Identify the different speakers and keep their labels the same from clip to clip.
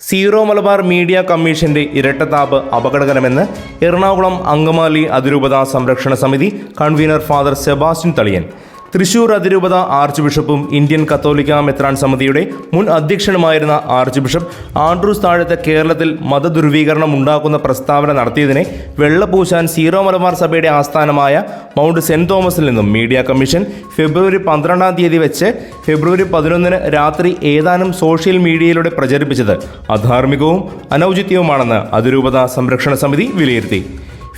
Speaker 1: Zero Malabar media കമ്മീഷന്റെ ഇരട്ടത്താപ്പ് അപകടകരമെന്ന് എറണാകുളം അങ്കമാലി അതിരൂപതാ സംരക്ഷണ സമിതി convener father Sebastian Thaliyan. Thrissur അതിരൂപത ആർച്ച് ബിഷപ്പും ഇന്ത്യൻ കത്തോലിക്ക മെത്രാൻ സമിതിയുടെ മുൻ അധ്യക്ഷനുമായിരുന്ന ആർച്ച് ബിഷപ്പ് ആൻഡ്രൂസ് താഴത്തെ കേരളത്തിൽ മതദുർവീകരണം ഉണ്ടാക്കുന്ന പ്രസ്താവന നടത്തിയതിനെ വെള്ളപൂശാൻ സീറോ മലബാർ സഭയുടെ ആസ്ഥാനമായ മൗണ്ട് സെന്റ് തോമസിൽ നിന്നും മീഡിയ കമ്മീഷൻ ഫെബ്രുവരി പന്ത്രണ്ടാം തീയതി വെച്ച് ഫെബ്രുവരി പതിനൊന്നിന് രാത്രി ഏതാനും സോഷ്യൽ മീഡിയയിലൂടെ പ്രചരിപ്പിച്ചത് അധാർമികവും അനൌചിത്യവുമാണെന്ന് അതിരൂപത സംരക്ഷണ സമിതി വിലയിരുത്തി.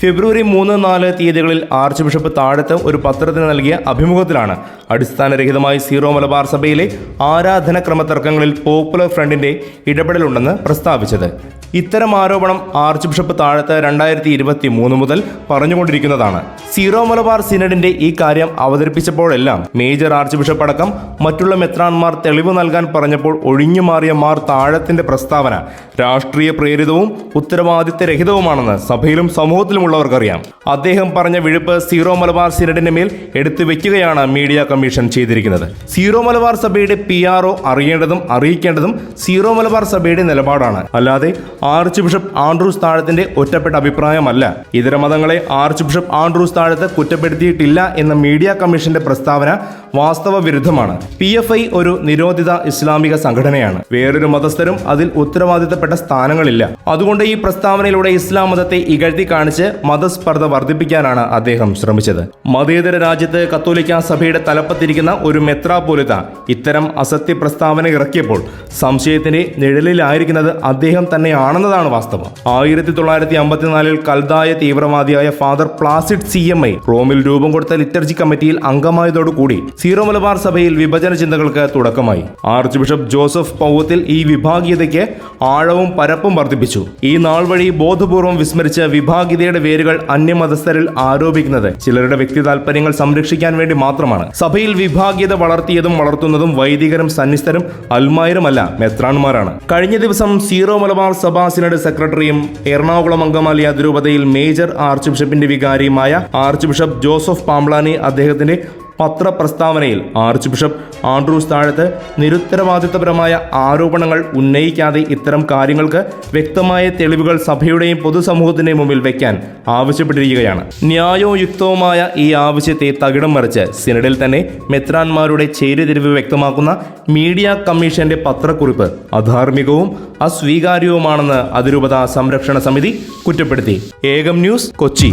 Speaker 1: ഫെബ്രുവരി മൂന്ന് നാല് തീയതികളിൽ ആർച്ച് ബിഷപ്പ് താഴത്ത് ഒരു പത്രത്തിന് നൽകിയ അഭിമുഖത്തിലാണ്. അടിസ്ഥാനരഹിതമായി സീറോ മലബാർ സഭയിലെ ആരാധനക്രമ തർക്കങ്ങളിൽ പോപ്പുലർ ഫ്രണ്ടിന്റെ ഇടപെടലുണ്ടെന്ന് പ്രസ്താവിച്ചത്. ഇത്തരം ആരോപണം ആർച്ച് ബിഷപ്പ് താഴത്ത് രണ്ടായിരത്തി ഇരുപത്തി മൂന്ന് മുതൽ പറഞ്ഞുകൊണ്ടിരിക്കുന്നതാണ്. സീറോ മലബാർ സിനഡിന്റെ ഈ കാര്യം അവതരിപ്പിച്ചപ്പോഴെല്ലാം മേജർ ആർച്ച് ബിഷപ്പ് അടക്കം മറ്റുള്ള മെത്രാൻമാർ തെളിവ് നൽകാൻ പറഞ്ഞപ്പോൾ ഒഴിഞ്ഞു മാറിയ മാർ താഴത്തിന്റെ പ്രസ്താവന രാഷ്ട്രീയ പ്രേരിതവും ഉത്തരവാദിത്തരഹിതവുമാണെന്ന് സഭയിലും സമൂഹത്തിലുമുള്ളവർക്കറിയാം. അദ്ദേഹം പറഞ്ഞ വിഴുപ്പ് സീറോ മലബാർ സിനഡിന്റെ മേൽ എടുത്തു വെക്കുകയാണ് മീഡിയ കമ്മീഷൻ ചെയ്തിരിക്കുന്നത്. സീറോ മലബാർ സഭയുടെ പി ആർ അറിയേണ്ടതും അറിയിക്കേണ്ടതും സീറോ മലബാർ സഭയുടെ നിലപാടാണ്. അല്ലാതെ ആർച്ച് ബിഷപ്പ് ആൻഡ്രൂസ് താഴത്തിന്റെ ഒറ്റപ്പെട്ട അഭിപ്രായമല്ല. ഇതര മതങ്ങളെ ആർച്ച് ബിഷപ്പ് ആൻഡ്രൂസ് താഴത്ത് കുറ്റപ്പെടുത്തിയിട്ടില്ല എന്ന മീഡിയ കമ്മീഷന്റെ പ്രസ്താവന വാസ്തവ വിരുദ്ധമാണ്. പി എഫ് ഐ ഒരു നിരോധിത ഇസ്ലാമിക സംഘടനയാണ്. വേറൊരു മതസ്ഥരും അതിൽ ഉത്തരവാദിത്തപ്പെട്ട സ്ഥാനങ്ങളില്ല. അതുകൊണ്ട് ഈ പ്രസ്താവനയിലൂടെ ഇസ്ലാം മതത്തെ ഇകഴ്ത്തി കാണിച്ച് മതസ്പർദ്ധ വർദ്ധിപ്പിക്കാനാണ് അദ്ദേഹം ശ്രമിച്ചത്. മതേതര രാജ്യത്ത് കത്തോലിക്ക സഭയുടെ തലപ്പത്തിരിക്കുന്ന ഒരു മെത്രാപോലിത്ത ഇത്തരം അസത്യ പ്രസ്താവന ഇറക്കിയപ്പോൾ സംശയത്തിന്റെ നിഴലിലായിരിക്കുന്നത് അദ്ദേഹം തന്നെയാണെന്നതാണ് വാസ്തവം. ആയിരത്തി തൊള്ളായിരത്തി അമ്പത്തിനാലിൽ കൽതായ തീവ്രവാദിയായ father Placid C M I റോമിൽ രൂപം കൊടുത്ത ലിറ്റർജി കമ്മിറ്റിയിൽ അംഗമായതോടുകൂടി സീറോ മലബാർ സഭയിൽ വിഭജന ചിന്തകൾക്ക് തുടക്കമായി. ആർച്ച് ബിഷപ്പ് ജോസഫ് പൗവത്തിൽ ഈ വിഭാഗീയതയ്ക്ക് ആഴവും പരപ്പും വർദ്ധിപ്പിച്ചു. ഈ നാൾ വഴി ബോധപൂർവം വിസ്മരിച്ച് വിഭാഗീയതയുടെ വേരുകൾ അന്യമതസ്ഥരിൽ ആരോപിക്കുന്നത് ചിലരുടെ വ്യക്തി താല്പര്യങ്ങൾ സംരക്ഷിക്കാൻ വേണ്ടി മാത്രമാണ്. സഭയിൽ വിഭാഗീയത വളർത്തിയതും വളർത്തുന്നതും വൈദികരും സന്നിസ്ഥരും അൽമായരുമല്ല മെത്രാൻമാരാണ്. കഴിഞ്ഞ ദിവസം സീറോ മലബാർ സഭാ സിനഡ് സെക്രട്ടറിയും എറണാകുളം അങ്കമാലി അതിരൂപതയിൽ മേജർ ആർച്ച് ബിഷപ്പിന്റെ വികാരിയുമായ ആർച്ച് ബിഷപ്പ് ജോസഫ് പാംബ്ലാനി അദ്ദേഹത്തിന്റെ പത്രപ്രസ്താവനയിൽ ആർച്ച് ബിഷപ്പ് ആൻഡ്രൂസ് താഴത്ത് നിരുത്തരവാദിത്തപരമായ ആരോപണങ്ങൾ ഉന്നയിക്കാതെ ഇത്തരം കാര്യങ്ങൾക്ക് വ്യക്തമായ തെളിവുകൾ സഭയുടെയും പൊതുസമൂഹത്തിന്റെയും മുമ്പിൽ വെക്കാൻ ആവശ്യപ്പെട്ടിരിക്കുകയാണ്. ന്യായോയുക്തവുമായ ഈ ആവശ്യത്തെ തകിടം മറിച്ച് സിനഡിൽ തന്നെ മെത്രാൻമാരുടെ ചേരിതിരിവ് വ്യക്തമാക്കുന്ന മീഡിയ കമ്മീഷന്റെ പത്രക്കുറിപ്പ് അധാർമികവും അസ്വീകാര്യവുമാണെന്ന് അതിരൂപത സംരക്ഷണ സമിതി കുറ്റപ്പെടുത്തി. ഏകം ന്യൂസ് കൊച്ചി.